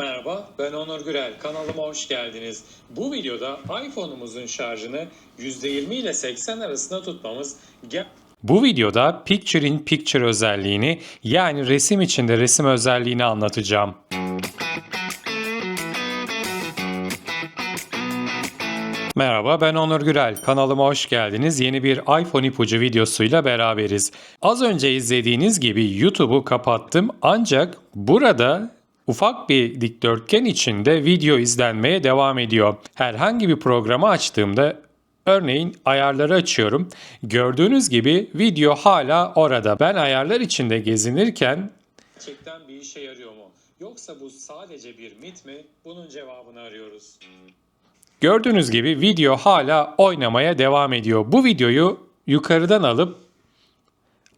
Merhaba, ben Onur Gürel. Kanalıma hoş geldiniz. Bu videoda iPhone'umuzun şarjını %20 ile 80 arasında tutmamız Bu videoda Picture in Picture özelliğini yani resim içinde resim özelliğini anlatacağım. Merhaba ben Onur Gürel. Kanalıma hoş geldiniz. Yeni bir iPhone ipucu videosuyla beraberiz. Az önce izlediğiniz gibi YouTube'u kapattım ancak burada ufak bir dikdörtgen içinde video izlenmeye devam ediyor. Herhangi bir programı açtığımda Örneğin ayarları açıyorum. Gördüğünüz gibi video hala orada. Ben ayarlar içinde gezinirken gerçekten bir işe yarıyor mu? Yoksa bu sadece bir mit mi? Bunun cevabını arıyoruz. gördüğünüz gibi video hala oynamaya devam ediyor. Bu videoyu yukarıdan alıp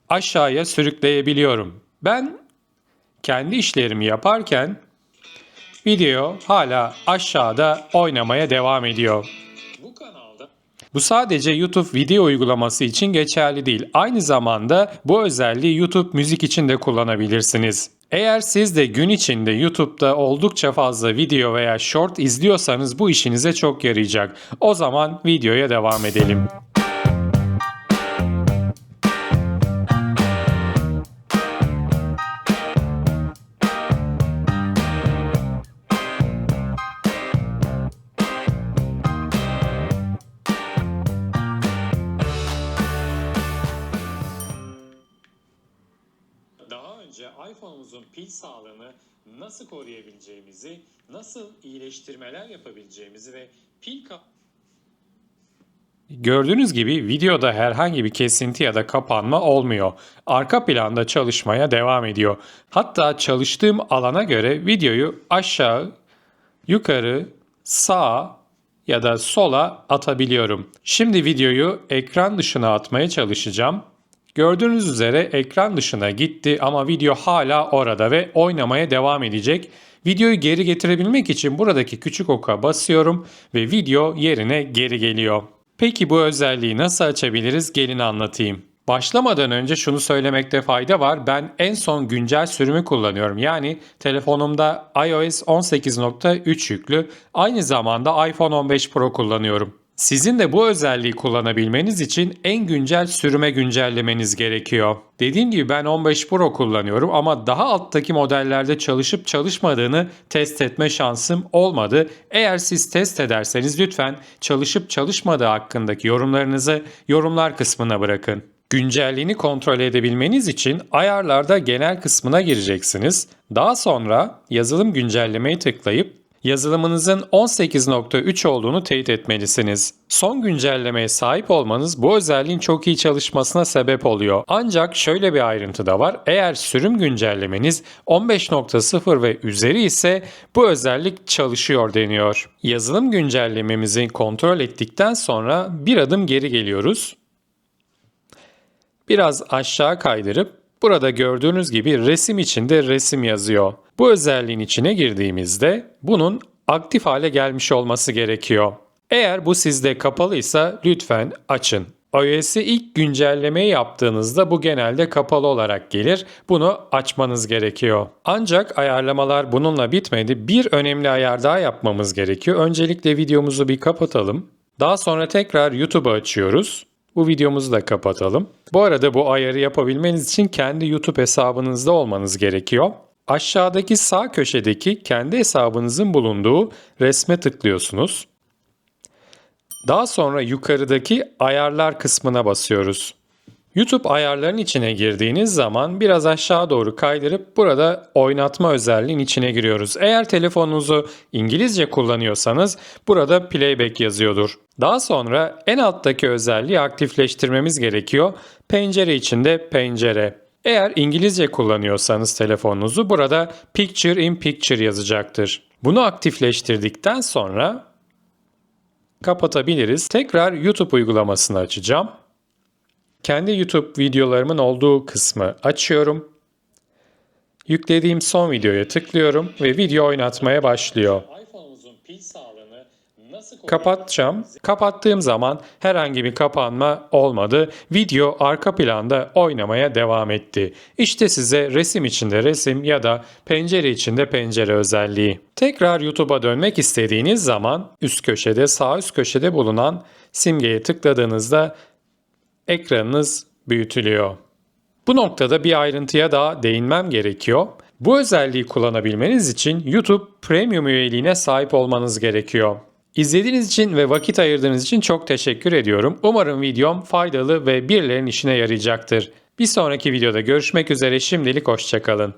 aşağıya sürükleyebiliyorum. Ben kendi işlerimi yaparken video hala aşağıda oynamaya devam ediyor. Bu kanalda Bu sadece YouTube video uygulaması için geçerli değil. Aynı zamanda bu özelliği YouTube müzik için de kullanabilirsiniz. Eğer siz de gün içinde YouTube'da oldukça fazla video veya short izliyorsanız bu işinize çok yarayacak. O zaman videoya devam edelim. Önce iPhone'umuzun pil sağlığını nasıl koruyabileceğimizi, nasıl iyileştirmeler yapabileceğimizi ve pil ka- Gördüğünüz gibi videoda herhangi bir kesinti ya da kapanma olmuyor. Arka planda çalışmaya devam ediyor. Hatta çalıştığım alana göre videoyu aşağı, yukarı, sağa ya da sola atabiliyorum. Şimdi videoyu ekran dışına atmaya çalışacağım. Gördüğünüz üzere ekran dışına gitti ama video hala orada ve oynamaya devam edecek. Videoyu geri getirebilmek için buradaki küçük oka basıyorum ve video yerine geri geliyor. Peki bu özelliği nasıl açabiliriz? Gelin anlatayım. Başlamadan önce şunu söylemekte fayda var. Ben en son güncel sürümü kullanıyorum. Yani telefonumda iOS 18.3 yüklü. Aynı zamanda iPhone 15 Pro kullanıyorum. Sizin de bu özelliği kullanabilmeniz için en güncel sürüme güncellemeniz gerekiyor. Dediğim gibi ben 15 Pro kullanıyorum ama daha alttaki modellerde çalışıp çalışmadığını test etme şansım olmadı. Eğer siz test ederseniz lütfen çalışıp çalışmadığı hakkındaki yorumlarınızı yorumlar kısmına bırakın. Güncelliğini kontrol edebilmeniz için ayarlarda genel kısmına gireceksiniz. Daha sonra yazılım güncellemeyi tıklayıp yazılımınızın 18.3 olduğunu teyit etmelisiniz. Son güncellemeye sahip olmanız bu özelliğin çok iyi çalışmasına sebep oluyor. Ancak şöyle bir ayrıntı da var. Eğer sürüm güncellemeniz 15.0 ve üzeri ise bu özellik çalışıyor deniyor. Yazılım güncellememizi kontrol ettikten sonra bir adım geri geliyoruz. Biraz aşağı kaydırıp burada gördüğünüz gibi resim içinde resim yazıyor. Bu özelliğin içine girdiğimizde bunun aktif hale gelmiş olması gerekiyor. Eğer bu sizde kapalıysa lütfen açın. iOS'i ilk güncellemeyi yaptığınızda bu genelde kapalı olarak gelir. Bunu açmanız gerekiyor. Ancak ayarlamalar bununla bitmedi. Bir önemli ayar daha yapmamız gerekiyor. Öncelikle videomuzu bir kapatalım. Daha sonra tekrar YouTube'u açıyoruz. Bu videomuzu da kapatalım. Bu arada bu ayarı yapabilmeniz için kendi YouTube hesabınızda olmanız gerekiyor. Aşağıdaki sağ köşedeki kendi hesabınızın bulunduğu resme tıklıyorsunuz. Daha sonra yukarıdaki ayarlar kısmına basıyoruz. YouTube ayarların içine girdiğiniz zaman biraz aşağı doğru kaydırıp burada oynatma özelliğin içine giriyoruz. Eğer telefonunuzu İngilizce kullanıyorsanız burada playback yazıyordur. Daha sonra en alttaki özelliği aktifleştirmemiz gerekiyor. Pencere içinde pencere. Eğer İngilizce kullanıyorsanız telefonunuzu burada Picture in Picture yazacaktır. Bunu aktifleştirdikten sonra kapatabiliriz. Tekrar YouTube uygulamasını açacağım. Kendi YouTube videolarımın olduğu kısmı açıyorum. Yüklediğim son videoya tıklıyorum ve video oynatmaya başlıyor. Kapatacağım. Kapattığım zaman herhangi bir kapanma olmadı. Video arka planda oynamaya devam etti. İşte size resim içinde resim ya da pencere içinde pencere özelliği. Tekrar YouTube'a dönmek istediğiniz zaman üst köşede sağ üst köşede bulunan simgeye tıkladığınızda ekranınız büyütülüyor. Bu noktada bir ayrıntıya daha değinmem gerekiyor. Bu özelliği kullanabilmeniz için YouTube Premium üyeliğine sahip olmanız gerekiyor. İzlediğiniz için ve vakit ayırdığınız için çok teşekkür ediyorum. Umarım videom faydalı ve birilerinin işine yarayacaktır. Bir sonraki videoda görüşmek üzere şimdilik hoşçakalın.